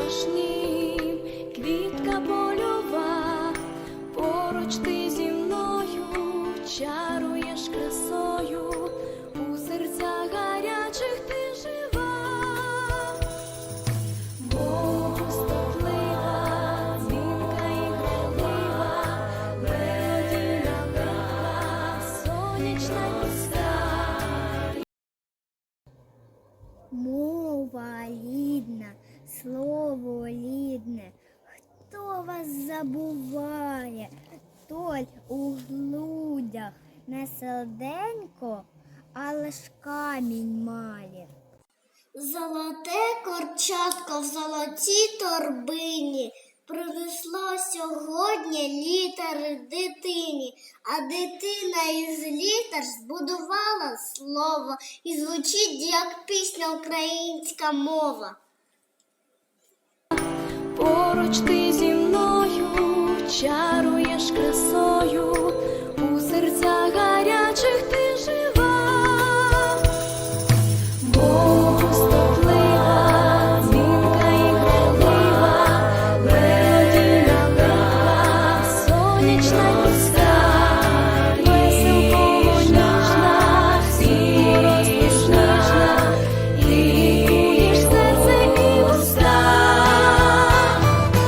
запашнім, квітка польова, поруч ти зі мною чаруєш красою, у серцях гарячих ти жива, Богу стоплива, дзвінка і грайлива, мелодійна била, сонячна міста. Мова рідна слово рідне. Хто вас забуває? Той у глудях не серденько, але ж камінь має. Золоте корчатко в золотій торбині принесло сьогодні літери дитині, а дитина із літер збудувала слово і звучить як пісня українська мова. Поруч ти зі мною чаруєш красою, у серцях